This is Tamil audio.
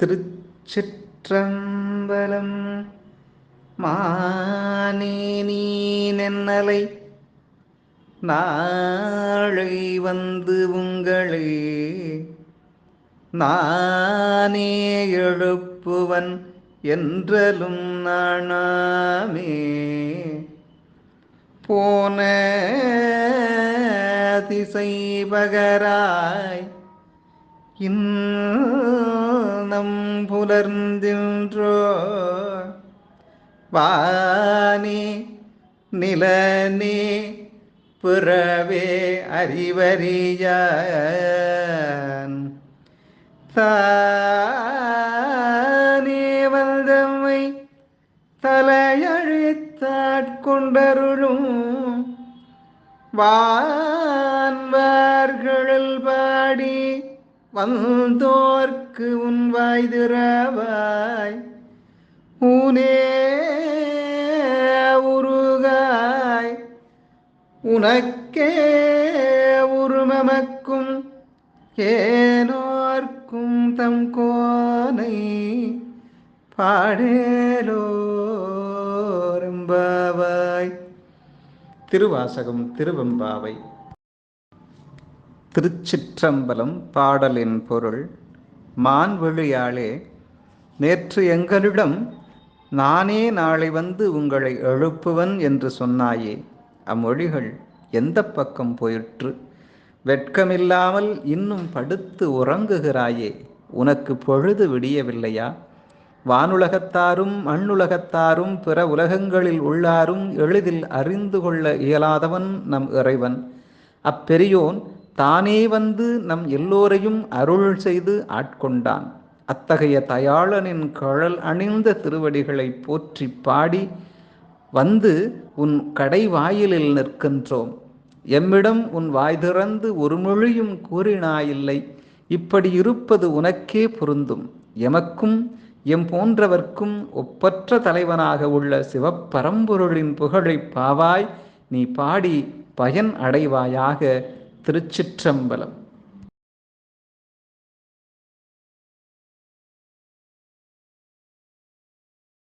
திருச்சிற்றம்பலம் மானே நீ நென்னலை நாளை வந்து உங்களே. நானே எழுப்புவன் என்றலும் நாணாமே போன திசை பகராய் வானம் புலர்ந்தின்றோ? வானே நிலனே பிறவே அறிவறியான். தானே வந்தம்மை தலையழித்தாட்கொண்டருளும் வான்வார்களில் பாடி வந்தோர்க்கு உன் வாய் திறவாய். ஊனே உருகாய். உனக்கே உருமமக்கும் ஏனோர்க்கும் தம் கோனை பாடேலோரம்பாவாய் திருவாசகம் திருவெம்பாவை. திருச்சிற்றம்பலம் பாடலின் பொருள் மான்வெளியாளே நேற்று எங்களிடம் நானே நாளை வந்து உங்களை எழுப்புவன் என்று சொன்னாயே. அம்மொழிகள் எந்த பக்கம் போயிற்று? வெட்கமில்லாமல் இன்னும் படுத்து உறங்குகிறாயே. உனக்கு பொழுது விடியவில்லையா? வானுலகத்தாரும் மண்ணுலகத்தாரும் பிற உலகங்களில் உள்ளாரும் எளிதில் அறிந்து கொள்ள இயலாதவன் நம் இறைவன். அப்பெரியோன் தானே வந்து நம் எல்லோரையும் அருள் செய்து ஆட்கொண்டான். அத்தகைய தயாளனின் கழல் அணிந்த திருவடிகளை போற்றி பாடி வந்து உன் கடை வாயிலில் நிற்கின்றோம். எம்மிடம் உன் வாய் திறந்து ஒரு மொழியும் கூறினாயில்லை. இப்படி இருப்பது உனக்கே பொருந்தும். எமக்கும் எம் போன்றவர்க்கும் ஒப்பற்ற தலைவனாக உள்ள சிவப்பரம்பொருளின் புகழை பாவாய் நீ பாடி பயன் அடைவாயாக. திருச்சிற்றம்பலம்.